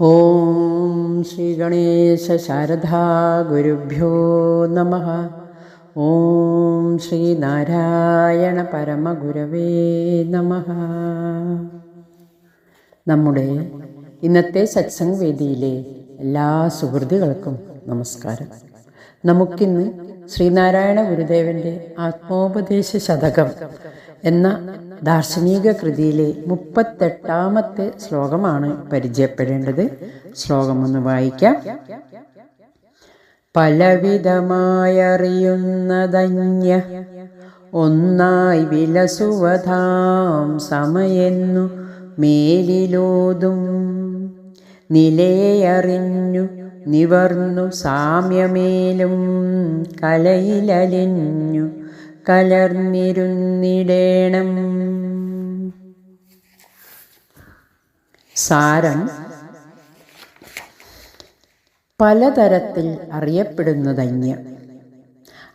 ഓം ശ്രീ ഗണേശ ശാരദാ ഗുരുഭ്യോ നമ. ഓം ശ്രീ നാരായണ പരമഗുരവേ നമ. നമ്മുടെ ഇന്നത്തെ സത്സംഗ് വേദിയിലെ എല്ലാ സുഹൃത്തുക്കൾക്കും നമസ്കാരം. നമുക്കിന്ന് ശ്രീനാരായണ ഗുരുദേവന്റെ ആത്മോപദേശ ശതകം എന്ന ദാർശനിക കൃതിയിലെ മുപ്പത്തെട്ടാമത്തെ ശ്ലോകമാണ് പരിചയപ്പെടേണ്ടത്. ശ്ലോകം ഒന്ന് വായിക്കാം. പലവിധമായറിയുന്നതന്യ ഒന്നായി വിലസുവധാം സമയെന്നു മേലിലോതും നിലയറിഞ്ഞു നിവർന്നു സാമ്യമേലും കലയിലലിഞ്ഞു കലർന്നിരുന്നിടേണം. സാരം പലതരത്തിൽ അറിയപ്പെടുന്നതന്യ.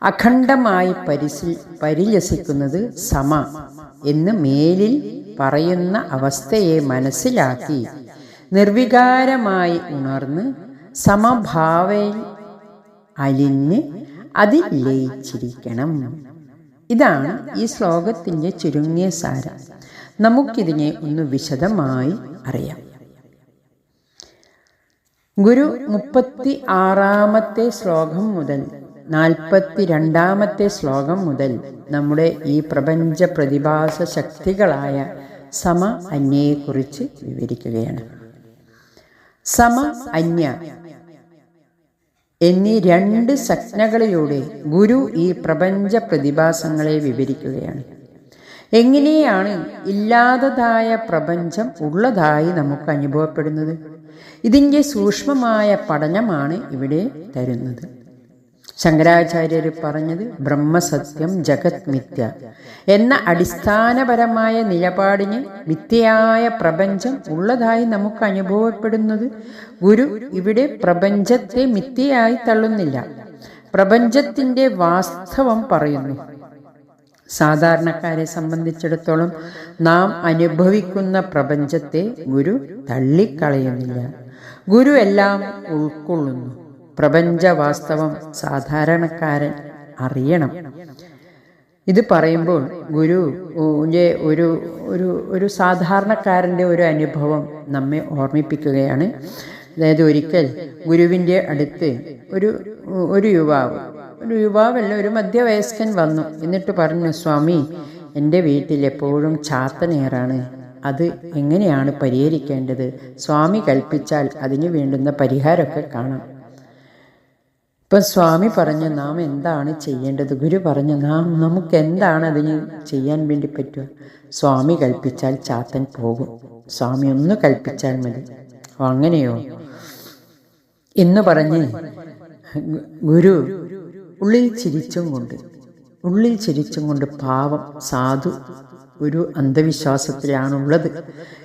അഖണ്ഡമായി പരിശി പരിലസിക്കുന്നത് സമ എന്ന് മേലിൽ പറയുന്ന അവസ്ഥയെ മനസ്സിലാക്കി നിർവികാരമായി ഉണർന്ന് സമഭാവയിൽ അലിഞ്ഞ് അതിൽ ലയിച്ചിരിക്കണം. ഇതാണ് ഈ ശ്ലോകത്തിന്റെ ചുരുങ്ങിയ സാരം. നമുക്കിതിനെ ഒന്ന് വിശദമായി അറിയാം. ഗുരു മുപ്പത്തി ആറാമത്തെ ശ്ലോകം മുതൽ നാൽപ്പത്തി രണ്ടാമത്തെ ശ്ലോകം മുതൽ നമ്മുടെ ഈ പ്രപഞ്ച പ്രതിഭാസ ശക്തികളായ സമ അന്യയെക്കുറിച്ച് വിവരിക്കുകയാണ്. സമ അന്യ എന്നീ രണ്ട് സംജ്ഞകളിലൂടെ ഗുരു ഈ പ്രപഞ്ച പ്രതിഭാസങ്ങളെ വിവരിക്കുകയാണ്. എങ്ങനെയാണ് ഇല്ലാത്തതായ പ്രപഞ്ചം ഉള്ളതായി നമുക്ക് അനുഭവപ്പെടുന്നത്? ഇതിന്റെ സൂക്ഷ്മമായ പഠനമാണ് ഇവിടെ തരുന്നത്. ശങ്കരാചാര്യർ പറഞ്ഞത് ബ്രഹ്മസത്യം ജഗത് മിഥ്യ എന്ന അടിസ്ഥാനപരമായ നിലപാടിന് മിഥ്യയായ പ്രപഞ്ചം ഉള്ളതായി നമുക്ക് അനുഭവപ്പെടുന്നത് ഗുരു ഇവിടെ പ്രപഞ്ചത്തെ മിഥ്യയായി തള്ളുന്നില്ല. പ്രപഞ്ചത്തിന്റെ വാസ്തവം പറയുന്നു. സാധാരണക്കാരെ സംബന്ധിച്ചിടത്തോളം നാം അനുഭവിക്കുന്ന പ്രപഞ്ചത്തെ ഗുരു തള്ളിക്കളയുന്നില്ല. ഗുരു എല്ലാം ഉൾക്കൊള്ളുന്നു. പ്രപഞ്ച വാസ്തവം സാധാരണക്കാരൻ അറിയണം. ഇത് പറയുമ്പോൾ ഗുരു ഒരു ഒരു ഒരു സാധാരണക്കാരന്റെ ഒരു അനുഭവം നമ്മെ ഓർമ്മിപ്പിക്കുകയാണ്. അതായത് ഒരിക്കൽ ഗുരുവിന്റെ അടുത്ത് ഒരു ഒരു യുവാവ് ഒരു യുവാവല്ല ഒരു മധ്യവയസ്കൻ വന്നു. എന്നിട്ട് പറഞ്ഞു സ്വാമി എന്റെ വീട്ടിൽ എപ്പോഴും ചാത്തനേറാണ്. അത് എങ്ങനെയാണ് പരിഹരിക്കേണ്ടത്? സ്വാമി കൽപ്പിച്ചാൽ അതിന് വേണ്ടുന്ന പരിഹാരമൊക്കെ കാണാം. ഇപ്പം സ്വാമി പറഞ്ഞ് നാം എന്താണ് ചെയ്യേണ്ടത്? ഗുരു പറഞ്ഞു നാം നമുക്ക് എന്താണ് അതിന് ചെയ്യാൻ വേണ്ടി പറ്റുക? സ്വാമി കൽപ്പിച്ചാൽ ചാത്തൻ പോകും. സ്വാമി ഒന്ന് കൽപ്പിച്ചാൽ മതി. അങ്ങനെയോ? എന്ന് പറഞ്ഞ് ഗുരു ഉള്ളിൽ ചിരിച്ചും കൊണ്ട് ഉള്ളിൽ ചിരിച്ചും കൊണ്ട് പാവം സാധു ഒരു അന്ധവിശ്വാസത്തിലാണുള്ളത്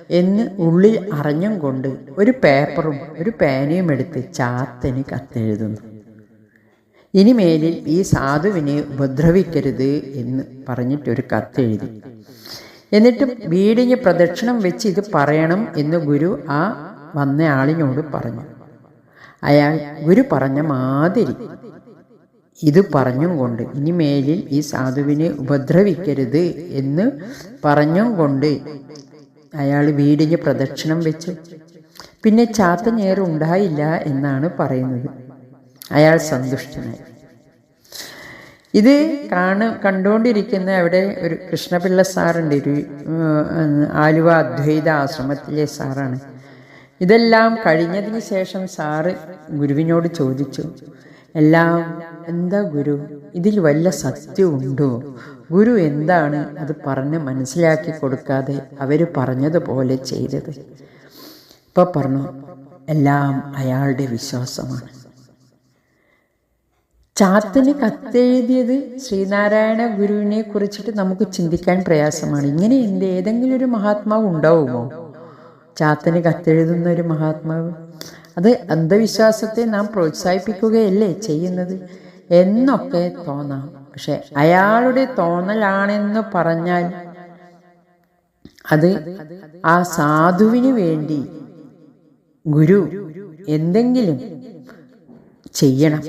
എന്ന് ഉള്ളിൽ അറിഞ്ഞും കൊണ്ട് ഒരു പേപ്പറും ഒരു പേനയും എടുത്ത് ചാത്തന് കത്തെഴുതുന്നു. ഇനിമേലിൽ ഈ സാധുവിനെ ഉപദ്രവിക്കരുത് എന്ന് പറഞ്ഞിട്ടൊരു കത്തെഴുതി എന്നിട്ട് വീടിന് പ്രദക്ഷിണം വെച്ച് ഇത് പറയണം എന്ന് ഗുരു ആ വന്ന ആളിനോട് പറഞ്ഞു. അയാൾ ഗുരു പറഞ്ഞ മാതിരി ഇത് പറഞ്ഞും കൊണ്ട് ഇനി മേലിൽ ഈ സാധുവിനെ ഉപദ്രവിക്കരുത് എന്ന് പറഞ്ഞും കൊണ്ട് അയാൾ വീടിന് പ്രദക്ഷിണം വെച്ചു. പിന്നെ ചാത്തനേറുണ്ടായില്ല എന്നാണ് പറയുന്നത്. അയാൾ സന്തുഷ്ടനായി. ഇത് കാണ കണ്ടുകൊണ്ടിരിക്കുന്ന അവിടെ ഒരു കൃഷ്ണപിള്ള സാറുണ്ട് ഒരു ആലുവ അദ്വൈത ആശ്രമത്തിലെ സാറാണ്. ഇതെല്ലാം കഴിഞ്ഞതിന് ശേഷം സാറ് ഗുരുവിനോട് ചോദിച്ചു എല്ലാം എന്താ ഗുരു? ഇതിൽ വല്ല സത്യമുണ്ടോ ഗുരു എന്താണ് അത് പറഞ്ഞ് മനസ്സിലാക്കി കൊടുക്കാതെ അവർ പറഞ്ഞതുപോലെ ചെയ്തത്? ഇപ്പം പറഞ്ഞു എല്ലാം അയാളുടെ വിശ്വാസമാണ്. ചാത്തന് കത്തെഴുതിയത് ശ്രീനാരായണ ഗുരുവിനെ കുറിച്ചിട്ട് നമുക്ക് ചിന്തിക്കാൻ പ്രയാസമാണ്. ഇങ്ങനെ എന്ത് ഏതെങ്കിലും ഒരു മഹാത്മാവ് ഉണ്ടാവുമോ? ചാത്തന് കത്തെഴുതുന്ന ഒരു മഹാത്മാവ്. അത് അന്ധവിശ്വാസത്തെ നാം പ്രോത്സാഹിപ്പിക്കുകയല്ലേ ചെയ്യുന്നത്? എന്നൊക്കെ തോന്നാം. പക്ഷെ അയാളുടെ തോന്നലാണെന്ന് പറഞ്ഞാൽ അത് ആ സാധുവിന് വേണ്ടി ഗുരു എന്തെങ്കിലും ചെയ്യണം.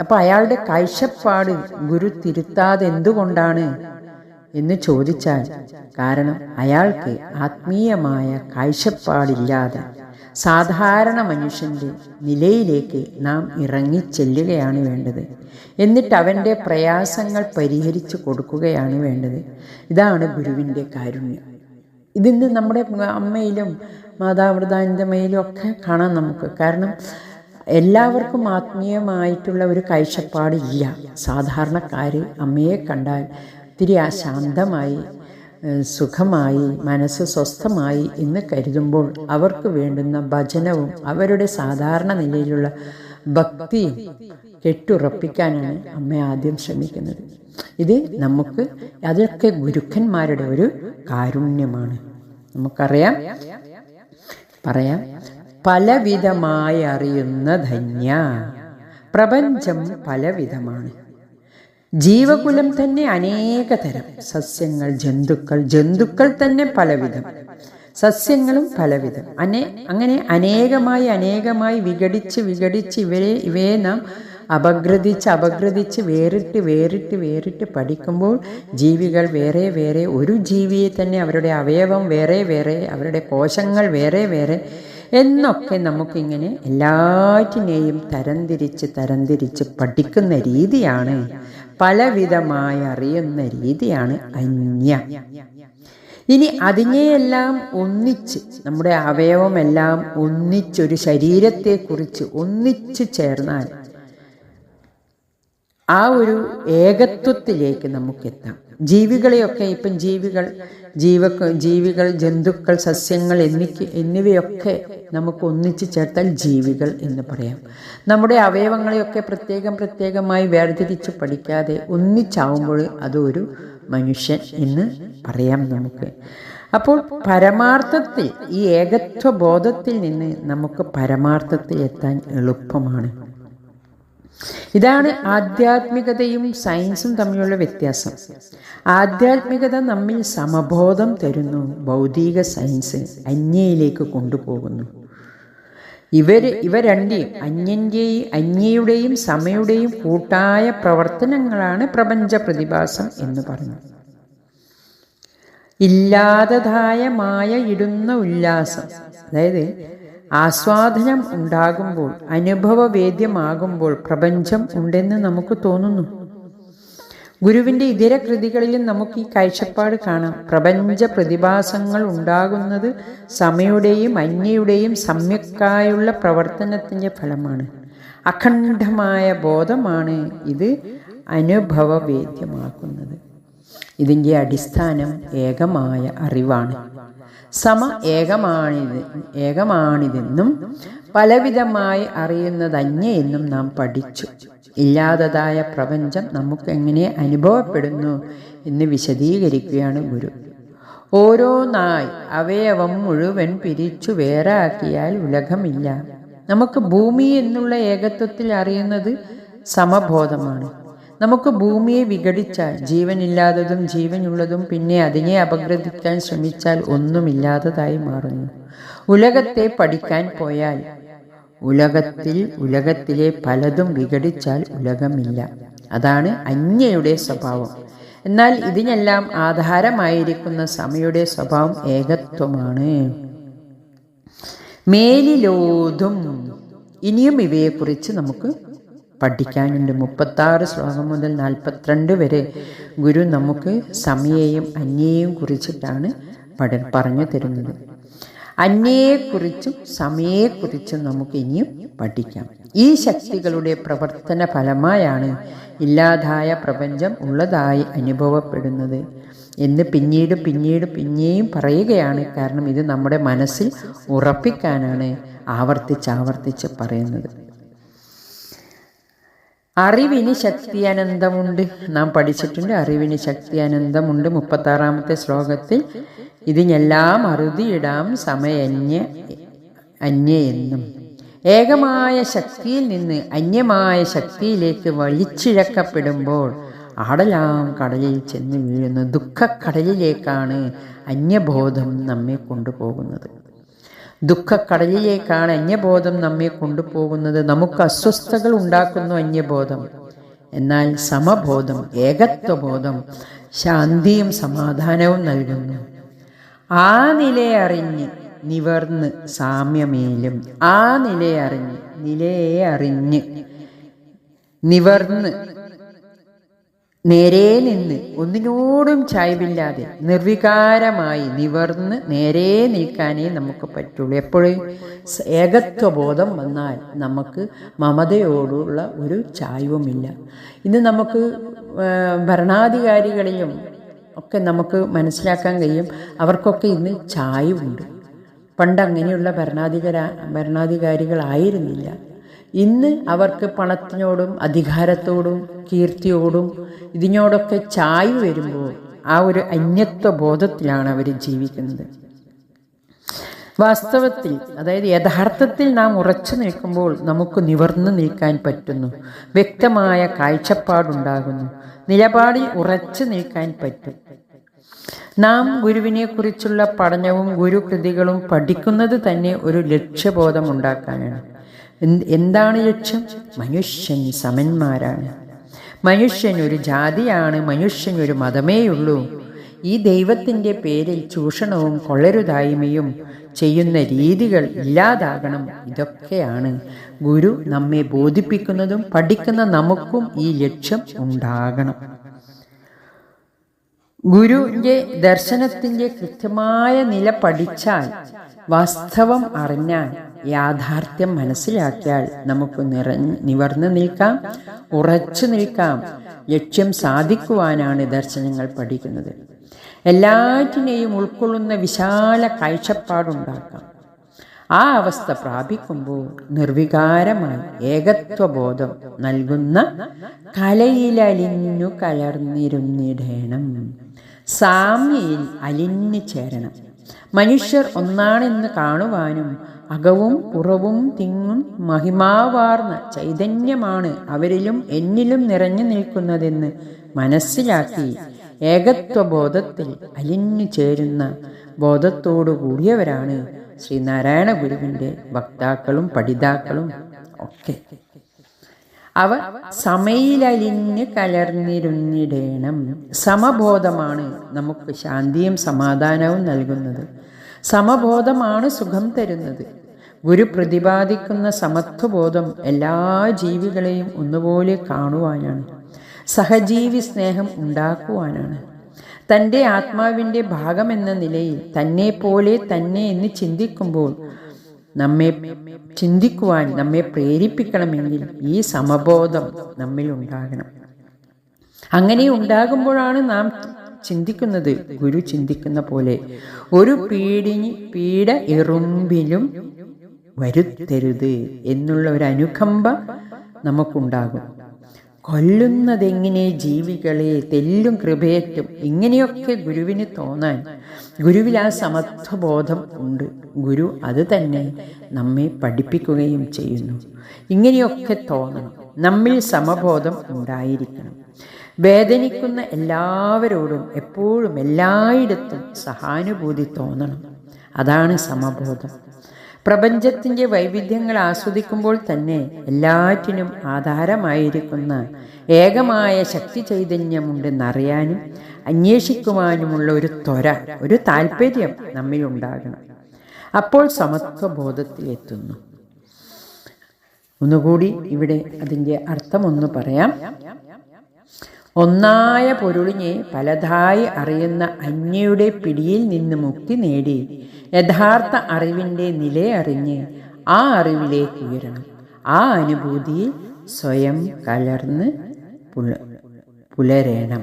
അപ്പൊ അയാളുടെ കാഴ്ചപ്പാട് ഗുരു തിരുത്താതെ എന്തുകൊണ്ടാണ് എന്ന് ചോദിച്ചാൽ കാരണം അയാൾക്ക് ആത്മീയമായ കാഴ്ചപ്പാടില്ലാതെ സാധാരണ മനുഷ്യന്റെ നിലയിലേക്ക് നാം ഇറങ്ങിച്ചെല്ലുകയാണ് വേണ്ടത്. എന്നിട്ട് അവന്റെ പ്രയാസങ്ങൾ പരിഹരിച്ചു കൊടുക്കുകയാണ് വേണ്ടത്. ഇതാണ് ഗുരുവിന്റെ കാരുണ്യം. ഇതിന്ന് നമ്മുടെ അമ്മയിലും മാതാമൃതാനന്ദമയിലും ഒക്കെ കാണാം നമുക്ക്. കാരണം എല്ലാവർക്കും ആത്മീയമായിട്ടുള്ള ഒരു കാഴ്ചപ്പാടില്ല സാധാരണക്കാർ അമ്മയെ കണ്ടാൽ ഒത്തിരി ശാന്തമായി സുഖമായി മനസ്സ് സ്വസ്ഥമായി എന്ന് കരുതുമ്പോൾ അവർക്ക് വേണ്ടുന്ന ഭജനവും അവരുടെ സാധാരണ നിലയിലുള്ള ഭക്തിയും കെട്ടുറപ്പിക്കാനാണ് അമ്മ ആദ്യം ശ്രമിക്കുന്നത്. ഇത് നമുക്ക് അതൊക്കെ ഗുരുക്കന്മാരുടെ ഒരു കാരുണ്യമാണ്. നമുക്കറിയാം പറയാം. പലവിധമായി അറിയുന്ന ധന്യ. പ്രപഞ്ചം പലവിധമാണ്. ജീവകുലം തന്നെ അനേക തരം സസ്യങ്ങൾ ജന്തുക്കൾ ജന്തുക്കൾ തന്നെ പലവിധം. സസ്യങ്ങളും പലവിധം. അനേ അങ്ങനെ അനേകമായി അനേകമായി വിഘടിച്ച് വിഘടിച്ച് ഇവരെ ഇവയെ നാം അപഗ്രഥിച്ച് അപഗ്രഥിച്ച് വേറിട്ട് വേറിട്ട് വേറിട്ട് പഠിക്കുമ്പോൾ ജീവികൾ വേറെ വേറെ ഒരു ജീവിയെ തന്നെ അവരുടെ അവയവം വേറെ വേറെ അവരുടെ കോശങ്ങൾ വേറെ വേറെ എന്നൊക്കെ നമുക്കിങ്ങനെ എല്ലാറ്റിനെയും തരംതിരിച്ച് തരംതിരിച്ച് പഠിക്കുന്ന രീതിയാണ് പലവിധമായി അറിയുന്ന രീതിയാണ് അന്യ. ഇനി അതിനെയെല്ലാം ഒന്നിച്ച് നമ്മുടെ അവയവമെല്ലാം ഒന്നിച്ചൊരു ശരീരത്തെക്കുറിച്ച് ഒന്നിച്ചു ചേർന്നാൽ ആ ഒരു ഏകത്വത്തിലേക്ക് നമുക്കെത്താം. ജീവികളെയൊക്കെ ഇപ്പം ജീവികൾ ജീവ ജീവികൾ ജന്തുക്കൾ സസ്യങ്ങൾ എന്നിക്ക് എന്നിവയൊക്കെ നമുക്ക് ഒന്നിച്ച് ചേർത്താൽ ജീവികൾ എന്ന് പറയാം. നമ്മുടെ അവയവങ്ങളെയൊക്കെ പ്രത്യേകം പ്രത്യേകമായി വേർതിരിച്ച് പഠിക്കാതെ ഒന്നിച്ചാവുമ്പോൾ അതൊരു മനുഷ്യൻ എന്ന് പറയാം നമുക്ക്. അപ്പോൾ പരമാർത്ഥത്തിൽ ഈ ഏകത്വ ബോധത്തിൽ നിന്ന് നമുക്ക് പരമാർത്ഥത്തിൽ എത്താൻ എളുപ്പമാണ്. ഇതാണ് ആധ്യാത്മികതയും സയൻസും തമ്മിലുള്ള വ്യത്യാസം. ആധ്യാത്മികത നമ്മിൽ സമബോധം തരുന്നു ഭൗതിക സയൻസ് അന്യയിലേക്ക് കൊണ്ടുപോകുന്നു. ഇവർ ഇവ രണ്ടേയും അന്യന്റെയും അന്യയുടെയും സമയുടെയും കൂട്ടായ പ്രവർത്തനങ്ങളാണ് പ്രപഞ്ച പ്രതിഭാസം എന്ന് പറഞ്ഞു ഇല്ലാതതായ മായ ഇടുന്ന ഉല്ലാസം അതായത് ആസ്വാദനം ഉണ്ടാകുമ്പോൾ അനുഭവവേദ്യമാകുമ്പോൾ പ്രപഞ്ചം ഉണ്ടെന്ന് നമുക്ക് തോന്നുന്നു. ഗുരുവിന്റെ ഇതര കൃതികളിലും നമുക്ക് ഈ കാഴ്ചപ്പാട് കാണാം. പ്രപഞ്ച പ്രതിഭാസങ്ങൾ ഉണ്ടാകുന്നത് സമയുടെയും അന്യയുടെയും സമ്യക്കായുള്ള പ്രവർത്തനത്തിന്റെ ഫലമാണ്. അഖണ്ഡമായ ബോധമാണ് ഇത് അനുഭവവേദ്യമാക്കുന്നത്. ഇതിന്റെ അടിസ്ഥാനം ഏകമായ അറിവാണ്. സമ ഏകമാണിത് ഏകമാണിതെന്നും പലവിധമായി അറിയുന്നതന്നെയെന്നും നാം പഠിച്ചു. ഇല്ലാത്തതായ പ്രപഞ്ചം നമുക്ക് എങ്ങനെ അനുഭവപ്പെടുന്നു എന്ന് വിശദീകരിക്കുകയാണ് ഗുരു. ഓരോന്നായി അവയവം മുഴുവൻ പിരിച്ചു വേറാക്കിയാൽ ഉലകമില്ല. നമുക്ക് ഭൂമി എന്നുള്ള ഏകത്വത്തിൽ അറിയുന്നത് സമബോധമാണ്. നമുക്ക് ഭൂമിയെ വിഘടിച്ചാൽ ജീവനില്ലാത്തതും ജീവനുള്ളതും പിന്നെ അതിനെ അപഗ്രഥിക്കാൻ ശ്രമിച്ചാൽ ഒന്നുമില്ലാത്തതായി മാറുന്നു. ഉലകത്തെ പഠിക്കാൻ പോയാൽ ഉലകത്തിൽ ഉലകത്തിലെ പലതും വിഘടിച്ചാൽ ഉലകമില്ല. അതാണ് അന്യയുടെ സ്വഭാവം. എന്നാൽ ഇതിനെല്ലാം ആധാരമായിരിക്കുന്ന സമയുടെ സ്വഭാവം ഏകത്വമാണ്. മേലിലോതും ഇനിയും ഇവയെക്കുറിച്ച് നമുക്ക് പഠിക്കാനുണ്ട്. മുപ്പത്താറ് ശ്ലോകം മുതൽ നാൽപ്പത്തിരണ്ട് വരെ ഗുരു നമുക്ക് സമയെയും അന്യേയും കുറിച്ചിട്ടാണ് പഠ പറഞ്ഞു തരുന്നത്. അന്യയെക്കുറിച്ചും സമയെക്കുറിച്ചും നമുക്ക് ഇനിയും പഠിക്കാം. ഈ ശക്തികളുടെ പ്രവർത്തന ഫലമായാണ് ഇല്ലാതായ പ്രപഞ്ചം ഉള്ളതായി അനുഭവപ്പെടുന്നത് എന്ന് പിന്നീട് പിന്നീട് പിന്നെയും പറയുകയാണ്. കാരണം ഇത് നമ്മുടെ മനസ്സിൽ ഉറപ്പിക്കാനാണ് ആവർത്തിച്ച് ആവർത്തിച്ച് പറയുന്നത്. അറിവിന് ശക്തി അനന്തമുണ്ട്. നാം പഠിച്ചിട്ടുണ്ട് അറിവിന് ശക്തി അനന്തമുണ്ട്. മുപ്പത്താറാമത്തെ ശ്ലോകത്തിൽ ഇതിനെല്ലാം അറുതിയിടാം സമയന്യ അന്യ എന്നും ഏകമായ ശക്തിയിൽ നിന്ന് അന്യമായ ശക്തിയിലേക്ക് വലിച്ചിഴക്കപ്പെടുമ്പോൾ ആടലാം കടലിൽ ചെന്ന് വീഴുന്ന ദുഃഖക്കടലിലേക്കാണ് അന്യബോധം നമ്മെ കൊണ്ടുപോകുന്നത്. ദുഃഖക്കടലിലേക്കാണ് അന്യബോധം നമ്മെ കൊണ്ടുപോകുന്നത്. നമുക്ക് അസ്വസ്ഥതകൾ ഉണ്ടാക്കുന്നു അന്യബോധം. എന്നാൽ സമബോധം ഏകത്വബോധം ശാന്തിയും സമാധാനവും നൽകുന്നു. ആ നിലയറിഞ്ഞ് നിവർന്ന് സാമ്യമേലും ആ നിലയറിഞ്ഞ് നിലയെ അറിഞ്ഞ് നിവർന്ന് നേരെ നിന്ന് ഒന്നിനോടും ചായ്വില്ലാതെ നിർവികാരമായി നിവർന്ന് നേരെ നിൽക്കാനേ നമുക്ക് പറ്റുള്ളൂ. എപ്പോഴും? ഏകത്വബോധം വന്നാൽ നമുക്ക് മമതയോടുള്ള ഒരു ചായ്വുമില്ല. ഇന്ന് നമുക്ക് ഭരണാധികാരികളിലും ഒക്കെ നമുക്ക് മനസ്സിലാക്കാൻ കഴിയും അവർക്കൊക്കെ ഇന്ന് ചായ്വുണ്ട്. പണ്ട് അങ്ങനെയുള്ള ഭരണാധികാര ഭരണാധികാരികളായിരുന്നില്ല. ഇന്ന് അവർക്ക് പണത്തിനോടും അധികാരത്തോടും കീർത്തിയോടും ഇതിനോടൊക്കെ ചായ് വരുമ്പോൾ ആ ഒരു അന്യത്വ ബോധത്തിലാണ് അവർ ജീവിക്കുന്നത്. വാസ്തവത്തിൽ അതായത് യഥാർത്ഥത്തിൽ നാം ഉറച്ചു നിൽക്കുമ്പോൾ നമുക്ക് നിവർന്നു നിൽക്കാൻ പറ്റുന്നു. വ്യക്തമായ കാഴ്ചപ്പാടുണ്ടാകുന്നു. നിലപാടിൽ ഉറച്ചു നിൽക്കാൻ പറ്റും. നാം ഗുരുവിനെക്കുറിച്ചുള്ള പഠനവും ഗുരുകൃതികളും പഠിക്കുന്നത് തന്നെ ഒരു ലക്ഷ്യബോധം ഉണ്ടാക്കാനാണ് എന്താണ് ലക്ഷ്യം? മനുഷ്യൻ സമന്മാരാണ്. മനുഷ്യൻ ഒരു ജാതിയാണ് മനുഷ്യൻ ഒരു മതമേയുള്ളൂ ഈ ദൈവത്തിന്റെ പേരിൽ ചൂഷണവും കൊള്ളരുതായ്മയും ചെയ്യുന്ന രീതികൾ ഇല്ലാതാകണം. ഇതൊക്കെയാണ് ഗുരു നമ്മെ ബോധിപ്പിക്കുന്നതും പഠിക്കുന്ന നമുക്കും ഈ ലക്ഷ്യം ഉണ്ടാകണം. ഗുരുവിന്റെ ദർശനത്തിന്റെ കൃത്യമായ നില പഠിച്ചാൽ വാസ്തവം അറിഞ്ഞാൽ യാഥാർത്ഥ്യം മനസ്സിലാക്കിയാൽ നമുക്ക് നിറഞ്ഞ് നിവർന്നു നിൽക്കാം ഉറച്ചു നിൽക്കാം. ലക്ഷ്യം സാധിക്കുവാനാണ് ദർശനങ്ങൾ പഠിക്കുന്നത്. എല്ലാറ്റിനെയും ഉൾക്കൊള്ളുന്ന വിശാല കാഴ്ചപ്പാടുണ്ടാക്കാം. ആ അവസ്ഥ പ്രാപിക്കുമ്പോൾ നിർവികാരമായി ഏകത്വബോധം നൽകുന്ന കലയിലലിഞ്ഞു കലർന്നിരുന്നിടേണം. സാമ്യയിൽ അലിഞ്ഞു ചേരണം. മനുഷ്യർ ഒന്നാണെന്ന് കാണുവാനും അകവും പുറവും തിങ്ങും മഹിമാവാർന്ന ചൈതന്യമാണ് അവരിലും എന്നിലും നിറഞ്ഞു നിൽക്കുന്നതെന്ന് മനസ്സിലാക്കി ഏകത്വബോധത്തിൽ അലിഞ്ഞു ചേരുന്ന ബോധത്തോടു കൂടിയവരാണ് ശ്രീനാരായണ ഗുരുവിന്റെ വക്താക്കളും പഠിതാക്കളും ഒക്കെ. അവ സമയിലലിഞ്ഞ് കലർന്നിരുന്നിടേണം. സമബോധമാണ് നമുക്ക് ശാന്തിയും സമാധാനവും നൽകുന്നത്. സമബോധമാണ് സുഖം തരുന്നത്. ഗുരു പ്രതിപാദിക്കുന്ന സമത്വബോധം എല്ലാ ജീവികളെയും ഒന്നുപോലെ കാണുവാനാണ്. സഹജീവി സ്നേഹം ഉണ്ടാക്കുവാനാണ്. തന്റെ ആത്മാവിന്റെ ഭാഗമെന്ന നിലയിൽ തന്നെ പോലെ തന്നെ എന്ന് ചിന്തിക്കുമ്പോൾ നമ്മെ ചിന്തിക്കുവാൻ നമ്മെ പ്രേരിപ്പിക്കണമെങ്കിൽ ഈ സമബോധം നമ്മിൽ ഉണ്ടാകണം. അങ്ങനെ ഉണ്ടാകുമ്പോഴാണ് നാം ചിന്തിക്കുന്നത് ഗുരു ചിന്തിക്കുന്ന പോലെ. ഒരു പീഡിനി പീഡ എറുമ്പിലും വരുത്തരുത് എന്നുള്ള ഒരു അനുകമ്പ നമുക്കുണ്ടാകും. കൊല്ലുന്നതെങ്ങനെ ജീവികളെ തെല്ലും കൃപയേറ്റും ഇങ്ങനെയൊക്കെ ഗുരുവിന് തോന്നാൻ ഗുരുവിൽ ആ സമത്വബോധം ഉണ്ട്. ഗുരു അത് തന്നെ നമ്മെ പഠിപ്പിക്കുകയും ചെയ്യുന്നു. ഇങ്ങനെയൊക്കെ തോന്നണം. നമ്മിൽ സമബോധം ഉണ്ടായിരിക്കണം. വേദനിക്കുന്ന എല്ലാവരോടും എപ്പോഴും എല്ലായിടത്തും സഹാനുഭൂതി തോന്നണം. അതാണ് സമബോധം. പ്രപഞ്ചത്തിന്റെ വൈവിധ്യങ്ങൾ ആസ്വദിക്കുമ്പോൾ തന്നെ എല്ലാറ്റിനും ആധാരമായിരിക്കുന്ന ഏകമായ ശക്തി ചൈതന്യമുണ്ടെന്നറിയാനും അന്വേഷിക്കുവാനുമുള്ള ഒരു ത്വര ഒരു താല്പര്യം നമ്മിലുണ്ടാകണം. അപ്പോൾ സമത്വബോധത്തിലെത്തുന്നു. ഒന്നുകൂടി ഇവിടെ അതിന്റെ അർത്ഥമൊന്ന് പറയാം. ഒന്നായ പൊരുളിനെ പലതായി അറിയുന്ന അന്യയുടെ പിടിയിൽ നിന്ന് മുക്തി നേടി. യഥാർത്ഥ അറിവിന്റെ നിലയറിഞ്ഞ് ആ അറിവിലേക്ക് ഉയരണം. ആ അനുഭൂതിയിൽ സ്വയം കലർന്ന് പുല പുലരേണം.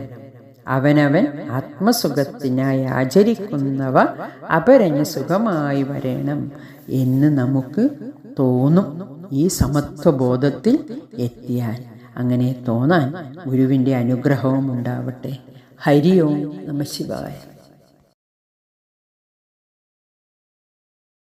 അവനവൻ ആത്മസുഖത്തിനായി ആചരിക്കുന്നവ അപരഞ്ഞ സുഖമായി വരേണം എന്ന് നമുക്ക് തോന്നും. ഈ സമത്വബോധത്തിൽ എത്തിയാൽ അങ്ങനെ തോന്നാൻ ഗുരുവിന്റെ അനുഗ്രഹവും ഉണ്ടാവട്ടെ. ഹരി ഓം നമ ശിവായ.